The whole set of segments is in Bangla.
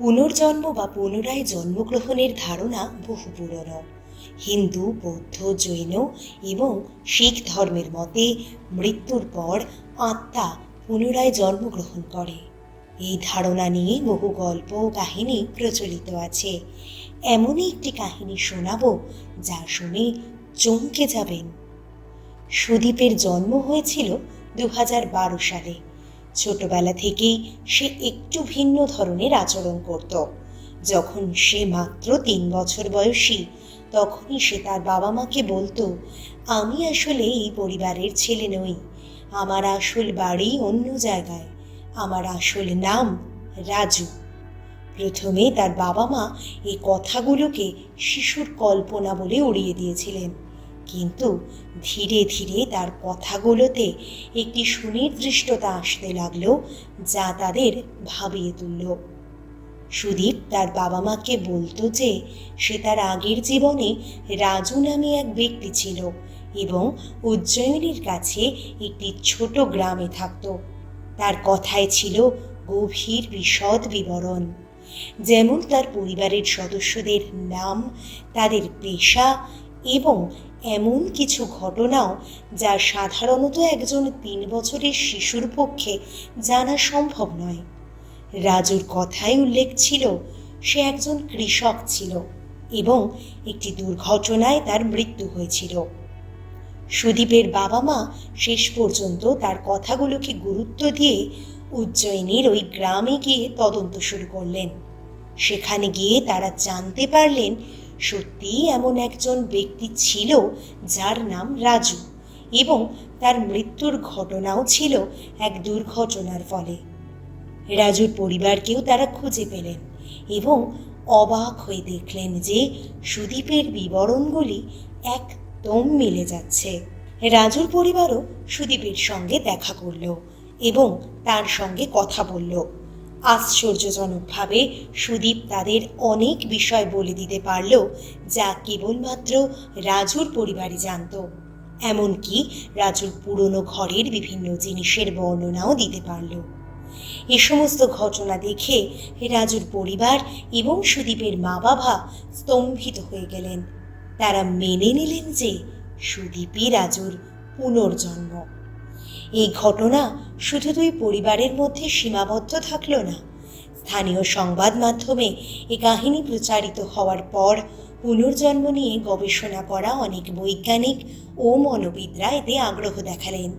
পুনর্জন্ম বা পুনরায় জন্মগ্রহণের ধারণা বহু পুরনো। হিন্দু, বৌদ্ধ, জৈন এবং শিখ ধর্মের মতে মৃত্যুর পর আত্মা পুনরায় জন্মগ্রহণ করে। এই ধারণা নিয়ে বহু গল্প ও কাহিনী প্রচলিত আছে। এমনই একটি কাহিনী শোনাবো যা শুনে চমকে যাবেন। সুদীপের জন্ম হয়েছিল দু সালে। ছোটবেলা থেকেই সে একটু ভিন্ন ধরনের আচরণ করত। যখন সে মাত্র তিন বছর বয়সী, তখনই সে তার বাবা মাকে বলতো, আমি আসলে এই পরিবারের ছেলে নই। আমার আসল বাড়ি অন্য জায়গায়। আমার আসল নাম রাজু। প্রথমে তার বাবা মা এই কথাগুলোকে শিশুর কল্পনা বলে উড়িয়ে দিয়েছিলেন। কিন্তু ধীরে ধীরে তার কথাগুলোতে একটি সুনির্দিষ্টতা আসতে লাগল যা তাদের ভাবিয়ে তুলল। সুদীপ তার বাবা মাকে বলতো যে সে তার আগের জীবনে রাজু নামে এক ব্যক্তি ছিল এবং উজ্জয়িনীর কাছে একটি ছোট গ্রামে থাকত। তার কথায় ছিল গভীর বিশদ বিবরণ। যেমন তার পরিবারের সদস্যদের নাম, তাদের পেশা এবং এমন কিছু ঘটনাও যা সাধারণত একজন তিন বছরের শিশুর পক্ষে জানা সম্ভব নয়। রাজুর কথায় উল্লেখ ছিল, সে একজন কৃষক ছিল এবং একটি দুর্ঘটনায় তার মৃত্যু হয়েছিল। সুদীপের বাবা মা শেষ পর্যন্ত তার কথাগুলোকে গুরুত্ব দিয়ে উজ্জয়িনীর ওই গ্রামে গিয়ে তদন্ত শুরু করলেন। সেখানে গিয়ে তারা জানতে পারলেন সত্যিই এমন একজন ব্যক্তি ছিল যার নাম রাজু এবং তার মৃত্যুর ঘটনাও ছিল এক দুর্ঘটনার ফলে। রাজুর পরিবারকেও তারা খুঁজে পেলেন এবং অবাক হয়ে দেখলেন যে সুদীপের বিবরণগুলি একদম মিলে যাচ্ছে। রাজুর পরিবারও সুদীপের সঙ্গে দেখা করল এবং তার সঙ্গে কথা বলল। আশ্চর্যজনকভাবে সুদীপ তাদের অনেক বিষয় বলে দিতে পারল, যা কেবলমাত্র রাজুর পরিবারই জানত। এমনকি রাজুর পুরনো ঘরের বিভিন্ন জিনিসের বর্ণনাও দিতে পারল। এ সমস্ত ঘটনা দেখে রাজুর পরিবার এবং সুদীপের মা বাবা স্তম্ভিত হয়ে গেলেন। তারা মেনে নিলেন যে সুদীপই রাজুর পুনর্জন্ম। এই ঘটনা শুধু দুই পরিবারের মধ্যে সীমাবদ্ধ থাকল না। স্থানীয় সংবাদ মাধ্যমে এ কাহিনী প্রচারিত হওয়ার পর পুনর্জন্ম নিয়ে গবেষণা করা অনেক বৈজ্ঞানিক ও মনোবিদরা এতে আগ্রহ দেখালেন।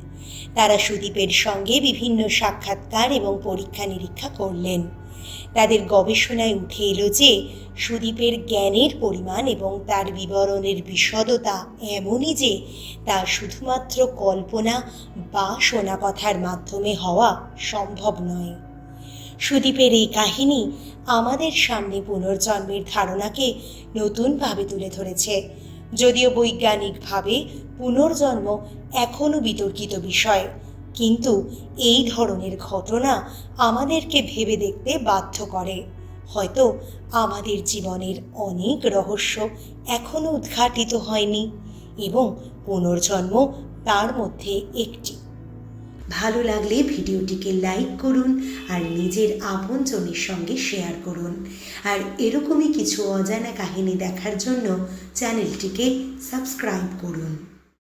তারা সুদীপের সঙ্গে বিভিন্ন সাক্ষাৎকার এবং পরীক্ষা নিরীক্ষা করলেন। তাদের গবেষণায় উঠে এলো যে সুদীপের জ্ঞানের পরিমাণ এবং তার বিবরণের বিশদতা এমনই যে তা শুধুমাত্র কল্পনা বা শোনা কথার মাধ্যমে হওয়া সম্ভব নয়। সুদীপের এই কাহিনী আমাদের সামনে পুনর্জন্মের ধারণাকে নতুনভাবে তুলে ধরেছে। যদিও বৈজ্ঞানিকভাবে পুনর্জন্ম এখনও বিতর্কিত বিষয়। কিন্তু এই ধরনের ঘটনা আমাদেরকে ভেবে দেখতে বাধ্য করে। হয়তো আমাদের জীবনের অনেক রহস্য এখনও উদ্ঘাটিত হয়নি এবং পুনর্জন্ম তার মধ্যে একটি। ভালো লাগলে ভিডিওটিকে লাইক করুন আর নিজের আপনজনের সঙ্গে শেয়ার করুন। আর এরকমই কিছু অজানা কাহিনী দেখার জন্য চ্যানেলটিকে সাবস্ক্রাইব করুন।